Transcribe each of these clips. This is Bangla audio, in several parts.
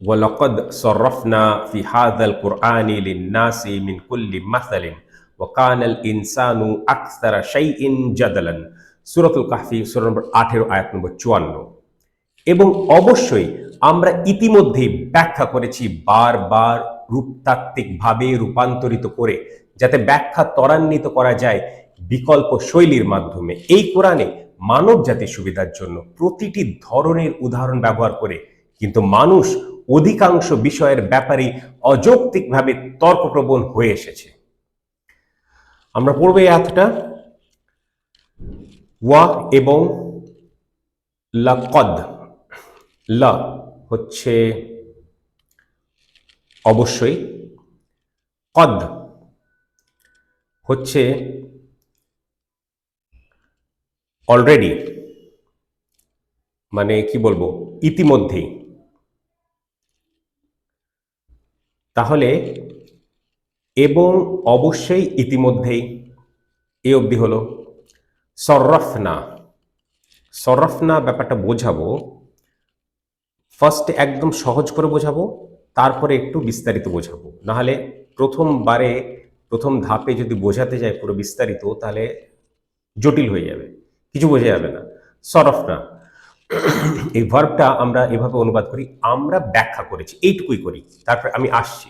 ولقد صرفنا في هذا القرآن للناس من كل مثل وكان الإنسان أكثر شيء جدلا সূরাতুল কাহফি সূরা নম্বর আঠেরো আয়াত নম্বর চুয়ান্ন এবং অবশ্যই আমরা ইতিমধ্যেই ব্যাখ্যা করেছি বারবার রূপতাত্ত্বিকভাবে রূপান্তরিত করে যাতে ব্যাখ্যা ত্বরান্বিত করা যায় বিকল্প শৈলীর মাধ্যমে এই কোরআনে মানব জাতির সুবিধার জন্য প্রতিটি ধরনের উদাহরণ ব্যবহার করে কিন্তু মানুষ অধিকাংশ বিষয়ের ব্যাপারে অযৌক্তিকভাবে তর্কপ্রবণ হয়ে এসেছে। আমরা পড়ব এই আয়াতটা। ওয়া এবং লাকদ। লা হচ্ছে অবশ্যই। কদ হচ্ছে অলরেডি মানে কি বলব, ইতিমধ্যেই। তাহলে এবং অবশ্যই ইতিমধ্যেই এ অবধি হলো। সরফনা সরফনা ব্যাপারটা বোঝাবো। ফার্স্ট একদম সহজ করে বোঝাবো, তারপরে একটু বিস্তারিত বোঝাবো। নাহলে প্রথমবারে, প্রথম ধাপে যদি বোঝাতে যায় পুরো বিস্তারিত, তাহলে জটিল হয়ে যাবে, কিছু বোঝা যাবে না। সরফনা এই ভার্বটা আমরা এভাবে অনুবাদ করি, আমরা ব্যাখ্যা করেছি, এইটুকুই করি, তারপর আমি আসছি।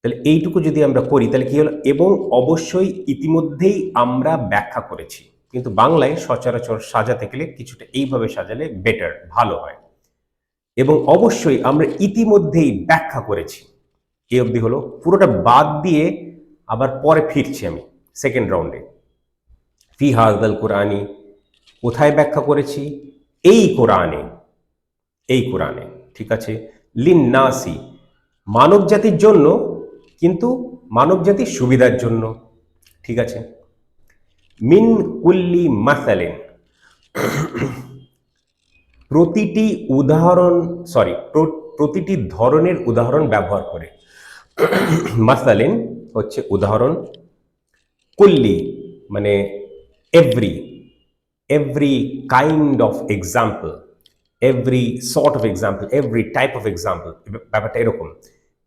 তাহলে এইটুকু যদি আমরা করি, তাহলে কি হলো? এবং অবশ্যই ইতিমধ্যেই আমরা ব্যাখ্যা করেছি, কিন্তু বাংলায় সচরাচর সাজাতে গেলে কিছুটা এইভাবে সাজালে বেটার ভালো হয়। এবং অবশ্যই আমরা ইতিমধ্যেই ব্যাখ্যা করেছি এই অবধি হলো, পুরোটা বাদ দিয়ে আবার পরে ফিরছি আমি সেকেন্ড রাউন্ডে ফি হাজদাল কোরআনি, কোথায় ব্যাখ্যা করেছি? এই কোরআনে এই কোরআনে, ঠিক আছে? লিন নাসি মানব জাতির জন্য কিন্তু মানব জাতির সুবিধার জন্য, ঠিক আছে? মিন কুল্লি মাসালেন, প্রতিটি উদাহরণ সরি প্রতিটি ধরনের উদাহরণ ব্যবহার করে। মাসালেন হচ্ছে উদাহরণ, কুল্লি মানে every every kind of example every sort of example every type of example ব্যাপারটা এরকম।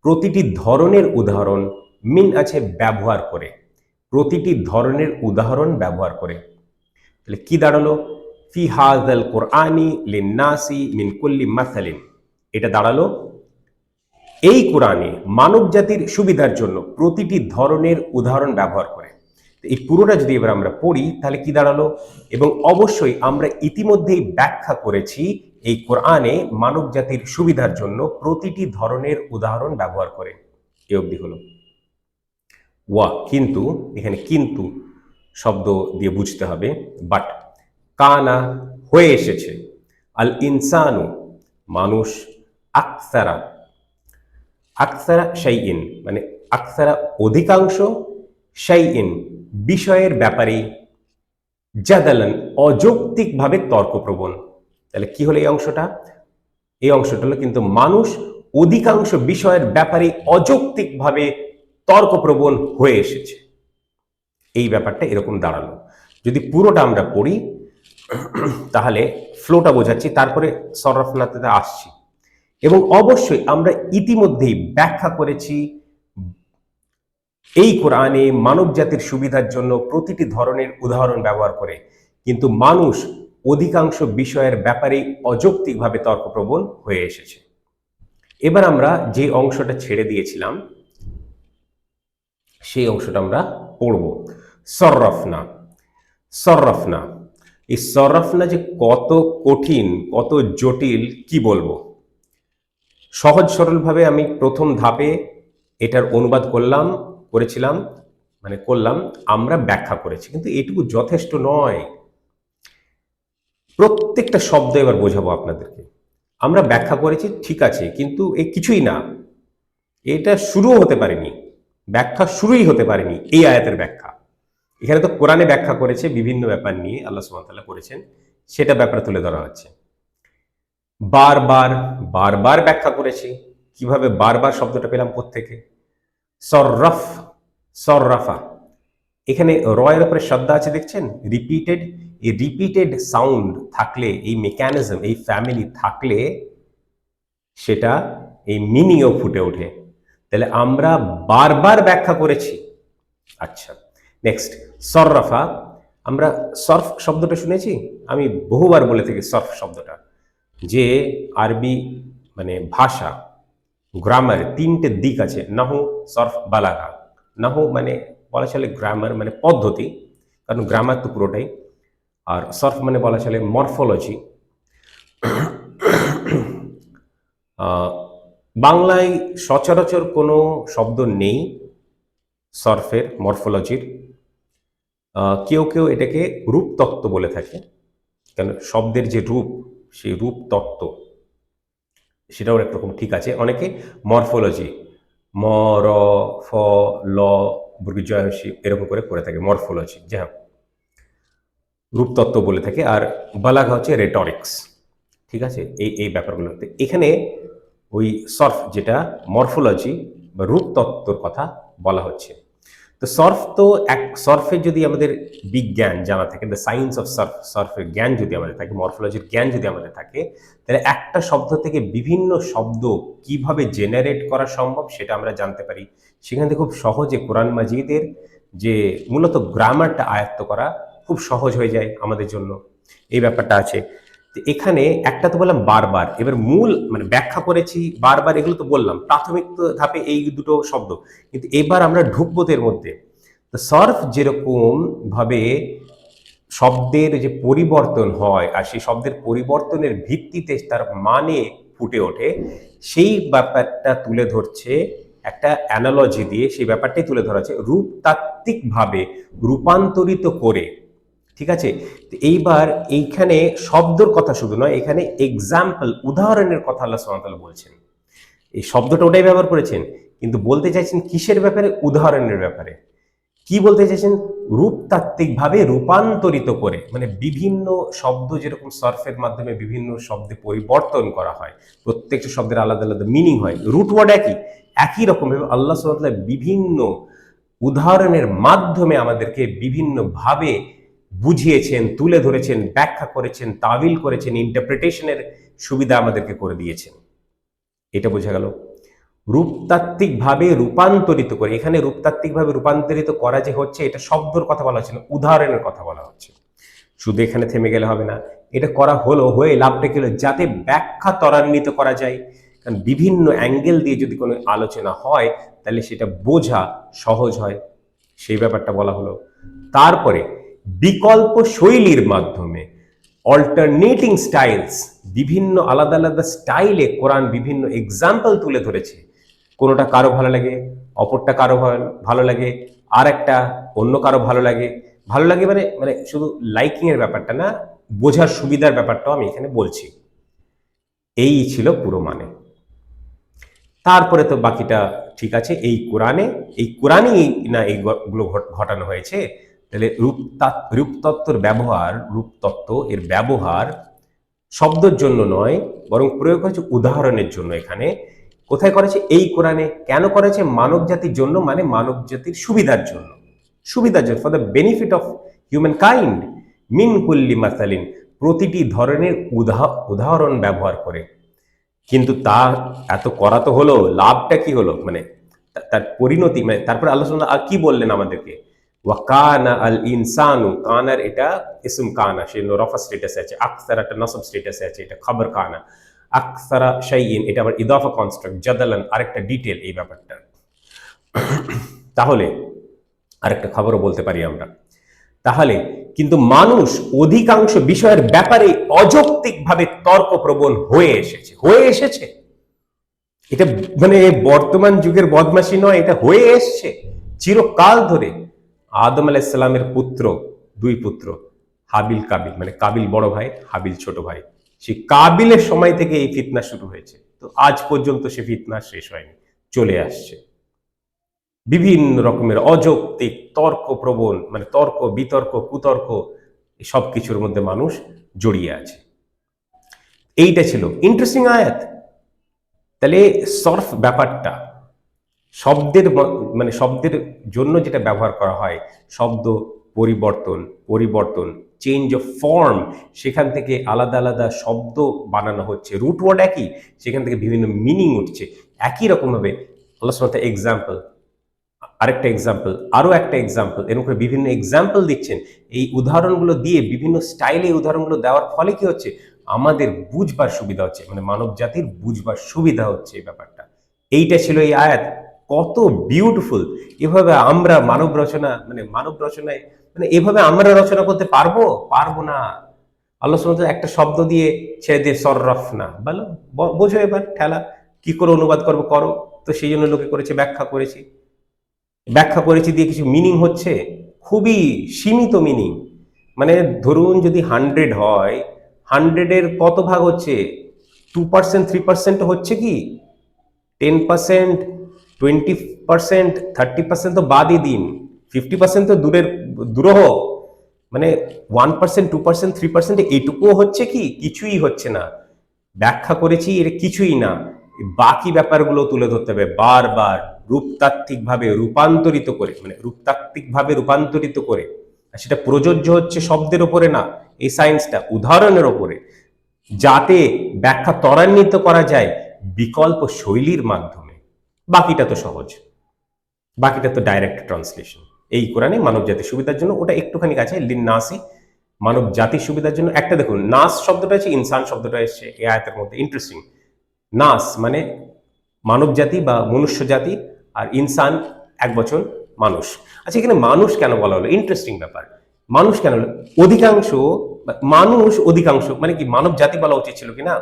প্রতিটি ধরনের উদাহরণ মিন আছে ব্যবহার করে। প্রতিটি ধরনের উদাহরণ ব্যবহার করে। তাহলে কি দাঁড়াল? ফি হাজাল কোরআনি লিন্নাসি মিন কুল্লি মাসালিন। এটা দাঁড়াল? এই কোরআনে মানব জাতির সুবিধার জন্য প্রতিটি ধরনের উদাহরণ ব্যবহার করে। এই পুরোটা যদি এবার আমরা পড়ি, তাহলে কি দাঁড়াল? এবং অবশ্যই আমরা ইতিমধ্যেই ব্যাখ্যা করেছি এই কোরআনে মানব জাতির সুবিধার জন্য প্রতিটি ধরনের উদাহরণ ব্যবহার করে। এ অবধি হলো। ওয়া, কিন্তু, এখানে কিন্তু শব্দ দিয়ে বুঝতে হবে। বাট, কানা, হয়ে এসেছে। আল ইনসানু, মানুষ, আকসারা। আকসারা শাইইন মানে আকসারা অধিকাংশ শাইইন। বিষয়ের ব্যাপারে জাদালান অযৌক্তিকভাবে তর্কপ্রবণ। তাহলে কি হলো এই অংশটা? এই অংশটা হলো কিন্তু মানুষ অধিকাংশ বিষয়ের ব্যাপারে অযৌক্তিকভাবে তর্কপ্রবণ হয়ে এসেছে। এই ব্যাপারটা এরকম দাঁড়াল। যদি পুরোটা আমরা পড়ি, তাহলে ফ্লোটা বোঝাচ্ছি, তারপরে সরফনাতে আসছি। এবং অবশ্যই আমরা ইতিমধ্যেই ব্যাখ্যা করেছি এই কোরআনে মানব জাতির সুবিধার জন্য প্রতিটি ধরনের উদাহরণ ব্যবহার করে। কিন্তু মানুষ অধিকাংশ বিষয়ের ব্যাপারে অযৌক্তিকভাবে তর্কপ্রবণ হয়ে এসেছে। এবার আমরা যে অংশটা ছেড়ে দিয়েছিলাম, সেই অংশটা আমরা পড়ব। সররফনা সররফনা এই সররফনা যে কত কঠিন, কত জটিল, কি বলব? সহজ সরলভাবে আমি প্রথম ধাপে এটার অনুবাদ করলাম করেছিলাম মানে করলাম, আমরা ব্যাখ্যা করেছি, কিন্তু এটুকু যথেষ্ট নয়। প্রত্যেকটা শব্দ এবার বোঝাবো আপনাদেরকে। আমরা ব্যাখ্যা করেছি, ঠিক আছে, কিন্তু এ কিছুই না। এটা শুরুও হতে পারেনি, ব্যাখ্যা শুরুই হতে পারেনি এই আয়াতের ব্যাখ্যা। এখানে তো কোরআনে ব্যাখ্যা করেছে, বিভিন্ন ব্যাপার নিয়ে আল্লাহ সুমতাল্লাহ করেছেন, সেটা ব্যাপারে তুলে ধরা হচ্ছে। বারবার বারবার ব্যাখ্যা করেছি, কীভাবে বারবার শব্দটা পেলাম থেকে সররফ সররাফা এখানে রয়ের উপরে শব্দ আছে, দেখছেন? রিপিটেড এই রিপিটেড সাউন্ড থাকলে, এই মেকানিজম এই ফ্যামিলি থাকলে, সেটা এই মিনিংও ফুটে ওঠে। তাহলে আমরা বারবার ব্যাখ্যা করেছি। আচ্ছা নেক্সট সররাফা আমরা সর্ফ শব্দটা শুনেছি? আমি বহুবার বলে থাকি সর্ফ শব্দটা। যে আরবি মানে ভাষা গ্রামার তিনটে দিক আছে। নাহু, সর্ফ, বালাগা। নাহু মানে বলা চলে গ্রামার মানে পদ্ধতি, কারণ গ্রামার তো পুরোটাই। আর সর্ফ মানে বলা চলে মরফোলজি বাংলায় সচরাচর কোনো শব্দ নেই সর্ফের মরফোলজির কেউ কেউ এটাকে রূপতত্ত্ব বলে থাকে। কেন? শব্দের যে রূপ, সেই রূপ তত্ত্ব সেটাও একরকম ঠিক আছে। অনেকে মরফোলজি ম র ফ ল বর্গীজয়সী এরকম করে করে থাকে, মরফোলজি যে রূপতত্ত্ব বলে থাকে আর বালাঘা হচ্ছে রেটরিক্স ঠিক আছে? এই এই ব্যাপারগুলোতে। এখানে ওই সর্ফ যেটা মরফোলজি বা রূপতত্ত্বর কথা বলা হচ্ছে। তো সর্ফ তো এক সর্ফের যদি আমাদের বিজ্ঞান জানা থাকে দ্য সায়েন্স অফ সার্ফ সার্ফের জ্ঞান যদি আমাদের থাকে মরফোলজির জ্ঞান যদি আমাদের থাকে, তাহলে একটা শব্দ থেকে বিভিন্ন শব্দ কীভাবে জেনারেট করা সম্ভব সেটা আমরা জানতে পারি। সেখান থেকে খুব সহজে কোরআন মাজিদের যে মূলত গ্রামারটা আয়ত্ত করা খুব সহজ হয়ে যায় আমাদের জন্য। এই ব্যাপারটা আছে। এখানে একটা তো বললাম বারবার, এবার মূল মানে ব্যাখ্যা করেছি বারবার, এগুলো তো বললাম, প্রাথমিক ধাপে এই দুটো শব্দ, কিন্তু এবার আমরা ঢুকবো এর মধ্যে। তো সর্ফ যেরকম ভাবে শব্দের যে পরিবর্তন হয় আর সেই শব্দের পরিবর্তনের ভিত্তিতে তার মানে ফুটে ওঠে, সেই ব্যাপারটা তুলে ধরছে একটা অ্যানালজি দিয়ে, সেই ব্যাপারটাই তুলে ধরা হচ্ছে রূপতাত্ত্বিকভাবে রূপান্তরিত করে। ঠিক আছে? এইবার এইখানে শব্দর কথা শুধু নয়, এখানে এক্সাম্পল উদাহরণের কথা আল্লাহ সুবহানাহু বলছেন। এই শব্দটা ওটাই ব্যবহার করেছেন, কিন্তু বলতে চাইছেন কিসের ব্যাপারে? উদাহরণের ব্যাপারে। কি বলতে চাইছেন? রূপতাত্ত্বিকভাবে রূপান্তরিত করে মানে বিভিন্ন শব্দ যেরকম সর্ফের মাধ্যমে বিভিন্ন শব্দে পরিবর্তন করা হয়, প্রত্যেকটা শব্দের আলাদা আলাদা মিনিং হয়। রুট ওয়ার্ড একই একই রকমভাবে আল্লাহ সুবহানাহু বিভিন্ন উদাহরণের মাধ্যমে আমাদেরকে বিভিন্নভাবে বুঝিয়েছেন, তুলে ধরেছেন, ব্যাখ্যা করেছেন, তাবিল করেছেন ইন্টারপ্রিটেশনের সুবিধা আমাদেরকে করে দিয়েছেন। এটা বোঝা গেল। রূপতাত্ত্বিকভাবে রূপান্তরিত করে, এখানে রূপতাত্ত্বিকভাবে রূপান্তরিত করা যে হচ্ছে, এটা শব্দর কথা বলা হচ্ছে না উদাহরণের কথা বলা হচ্ছে। শুধু এখানে থেমে গেলে হবে না, এটা করা হলো, হয়ে লাভটা হলো? যাতে ব্যাখ্যা ত্বরান্বিত করা যায়। কারণ বিভিন্ন অ্যাঙ্গেল দিয়ে যদি কোনো আলোচনা হয়, তাহলে সেটা বোঝা সহজ হয়। সেই ব্যাপারটা বলা হলো। তারপরে বিকল্প শৈলীর মাধ্যমে অল্টারনেটিং স্টাইলস বিভিন্ন আলাদা আলাদা স্টাইলে কোরআন বিভিন্ন এক্সাম্পল তুলে ধরেছে। কোনোটা কারও ভালো লাগে, অপরটা কারও ভালো লাগে আর একটা অন্য কারও ভালো লাগে। ভালো লাগে মানে মানে শুধু লাইকিং এর ব্যাপারটা না, বোঝার সুবিধার ব্যাপারটাও আমি এখানে বলছি। এই ছিল পুরো মানে। তারপরে তো বাকিটা ঠিক আছে, এই কোরআনে, এই কোরআনই না এইগুলো ঘটানো হয়েছে। তাহলে রূপতত্ত্বর ব্যবহার, রূপতত্ত্ব এর ব্যবহার শব্দের জন্য নয়, বরং প্রয়োগ করেছে উদাহরণের জন্য এখানে। কোথায় করেছে? এই কোরআনে। কেন করেছে? মানব জাতির জন্য মানে মানব জাতির সুবিধার জন্য। সুবিধার জন্য for the benefit of humankind mean কুল্লি মাসালিন প্রতিটি ধরনের উদাহ, উদাহরণ ব্যবহার করে। কিন্তু তা এত করা তো হলো, লাভটা কি হলো? মানে তার পরিণতি মানে তারপরে আল্লাহ আর কি বললেন আমাদেরকে? ওয়াকানা আল ইনসানু কানার এটা ইসুম কানা সে রফা স্টেটাসে আছে আকসার একটা নসব স্টেটাসে আছে এটা খবর কানা আকসারা শাইন এটা আবার ইদাফা কনস্ট্রাক্ট জাদালান আরেকটা ডিটেল এই ব্যাপারটা তাহলে আরেকটা খবরও বলতে পারি আমরা তাহলে কিন্তু মানুষ অধিকাংশ বিষয়ের ব্যাপারে অযৌক্তিকভাবে তর্কপ্রবণ হয়ে এসেছে হয়ে এসেছে এটা মানে বর্তমান যুগের বদমাসি নয় এটা হয়ে এসছে চিরকাল ধরে আদম আলাইসাল্লামের পুত্র, দুই পুত্র, হাবিল কাবিল মানে কাবিল বড় ভাই, হাবিল ছোট ভাই। সেই কাবিলের সময় থেকে এই ফিতনা শুরু হয়েছে। তো আজ পর্যন্ত সে ফিতনা শেষ হয়নি, চলে আসছে। বিভিন্ন রকমের অযৌক্তিক তর্ক প্রবণ মানে তর্ক, বিতর্ক, কুতর্ক সব কিছুর মধ্যে মানুষ জড়িয়ে আছে। এইটা ছিল। ইন্টারেস্টিং আয়াত। তাহলে সর্ফ ব্যাপারটা শব্দের মানে শব্দের জন্য যেটা ব্যবহার করা হয়, শব্দ পরিবর্তন পরিবর্তন চেঞ্জ অফ ফর্ম সেখান থেকে আলাদা আলাদা শব্দ বানানো হচ্ছে। রুট ওয়ার্ড একই, সেখান থেকে বিভিন্ন মিনিং উঠছে। একই রকমভাবে, আল্লাহ এক্সাম্পল আরেকটা এক্সাম্পল আরও একটা এক্সাম্পল এরকম করে বিভিন্ন এক্সাম্পল দিচ্ছেন। এই উদাহরণগুলো দিয়ে বিভিন্ন স্টাইলে এই উদাহরণগুলো দেওয়ার ফলে কি হচ্ছে? আমাদের বুঝবার সুবিধা হচ্ছে মানে মানব জাতির বুঝবার সুবিধা হচ্ছে এই ব্যাপারটা। এইটা ছিল এই আয়াত। কত বিউটিফুল এভাবে আমরা মানব রচনা মানে মানব রচনায় মানে এভাবে আমরা রচনা করতে পারব? পারব না। আল্লাহ সুবহানাহু একটা শব্দ দিয়ে ছেড়ে দিয়ে সররফ না বলো বোঝো এবার, ঠেলা। কি করে অনুবাদ করব? করো। তো সেই জন্য লোকে করেছে, ব্যাখ্যা করেছি। ব্যাখ্যা করেছি দিয়ে কিছু মিনিং হচ্ছে, খুবই সীমিত মিনিং মানে ধরুন যদি হান্ড্রেড হয় হান্ড্রেডের কত ভাগ হচ্ছে? টু পার্সেন্ট থ্রি পার্সেন্ট হচ্ছে কি? Ten percent twenty percent thirty percent তো বাদই দিন। ফিফটি পার্সেন্ট তো দূরের, দূরহ। মানে one percent two percent three percent এইটুকুও হচ্ছে কি? কিছুই হচ্ছে না। ব্যাখ্যা করেছি, এর কিছুই না। বাকি ব্যাপারগুলো তুলে ধরতে হবে। বারবার রূপতাত্ত্বিকভাবে রূপান্তরিত করে মানে রূপতাত্ত্বিকভাবে রূপান্তরিত করে। আর সেটা প্রযোজ্য হচ্ছে শব্দের ওপরে না, এই সায়েন্সটা উদাহরণের ওপরে। যাতে ব্যাখ্যা ত্বরান্বিত করা যায় বিকল্প শৈলীর মাধ্যমে। বাকিটা তো সহজ। বাকিটা তো ডাইরেক্ট ট্রান্সলেশন এই কোরআনে মানব জাতির সুবিধার জন্য ওটা একটুখানি আছে লিন নাসি মানব জাতির সুবিধার জন্য একটা দেখুন, নাস শব্দটা আছে ইনসান, শব্দটা এসছে এই আয়াতের মধ্যে ইন্টারেস্টিং নাস মানে মানব জাতি বা মনুষ্য জাতি আর ইনসান এক বছর মানুষ। আচ্ছা এখানে মানুষ কেন বলা হলো? ইন্টারেস্টিং ব্যাপার। মানুষ কেন হলো? অধিকাংশ মানুষ অধিকাংশ মানে কি মানব জাতি বলা উচিত ছিল কিনা?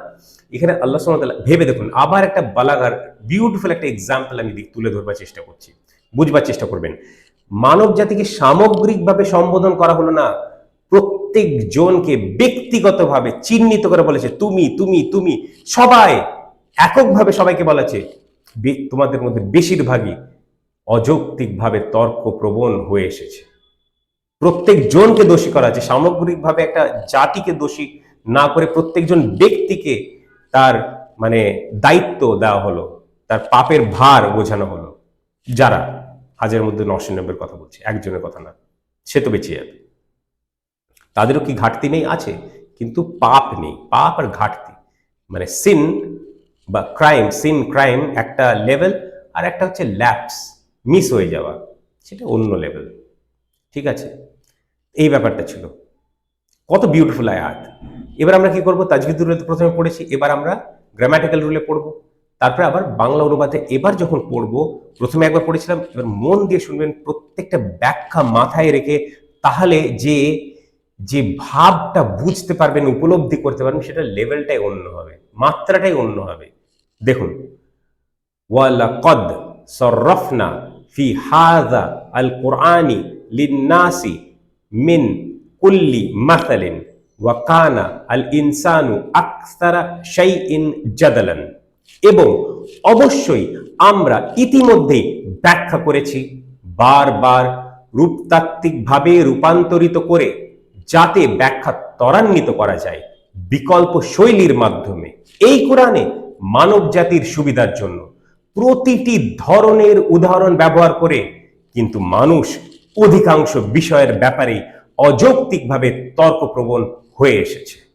এখানে আল্লাহ সুবহানাহু ভেবে দেখুন, আবার একটা বালাগার বিউটিফুল একটা এক্সাম্পল আমি দিক তুলে ধরবার চেষ্টা করছি, বুঝবার চেষ্টা করবেন। মানব জাতিকে সামগ্রিকভাবে সম্বোধন করা হলো না প্রত্যেক জনকে ব্যক্তিগতভাবে চিহ্নিত করে বলেছে, তুমি তুমি তুমি। সবাই এককভাবে সবাইকে বলেছে তোমাদের মধ্যে বেশিরভাগই অযৌক্তিকভাবে তর্ক প্রবণ হয়ে এসেছে। প্রত্যেক জনকে দোষী করা আছে। সামগ্রিকভাবে একটা জাতিকে দোষী না করে প্রত্যেকজন ব্যক্তিকে তার মানে দায়িত্ব দেওয়া হলো, তার পাপের ভার বোঝানো হলো। যারা হাজারের মধ্যে নশো নব্বের কথা বলছে, একজনের কথা না, সে তো বেঁচে যাবে। তাদেরও কি ঘাটতি নেই? আছে, কিন্তু পাপ নেই। পাপ আর ঘাটতি। মানে সিন বা ক্রাইম সিন ক্রাইম একটা লেভেল আর একটা হচ্ছে ল্যাপস মিস হয়ে যাওয়া। সেটা অন্য লেভেল ঠিক আছে? এই ব্যাপারটা ছিল। কত বিউটিফুল আয়াত এবার আমরা কি করব? তাজবিদুর রুলে প্রথমে পড়েছি, এবার আমরা গ্রামাটিক্যাল রুলে পড়ব। তারপরে আবার বাংলা অনুবাদে এবার যখন পড়ব, প্রথমে একবার পড়েছিলাম, এবার মন দিয়ে শুনবেন, প্রত্যেকটা ব্যাখ্যা মাথায় রেখে তাহলে যে যে ভাবটা বুঝতে পারবেন, উপলব্ধি করতে পারবেন, সেটা লেভেলটাই অন্য হবে, মাত্রাটাই অন্য হবে। দেখুন, ওয়ালাকদ সররফনা ফি হাজা আল কুরআনি লিন্নাসি মিন কুল্লি মাসালিন ওয়া কানা আল ইনসানু আকসারা শাইইন জাদালান এবং অবশ্যই আমরা ইতিমধ্যেই ব্যাখ্যা করেছি, বারবার রূপতাত্ত্বিকভাবে রূপান্তরিত করে যাতে ব্যাখ্যা ত্বরান্বিত করা যায় বিকল্প শৈলীর মাধ্যমে। এই কোরআনে মানব জাতির সুবিধার জন্য প্রতিটি ধরনের উদাহরণ ব্যবহার করে কিন্তু মানুষ অধিকাংশ বিষয়ের ব্যাপারে অযৌক্তিকভাবে তর্কপ্রবণ হয়ে এসেছে।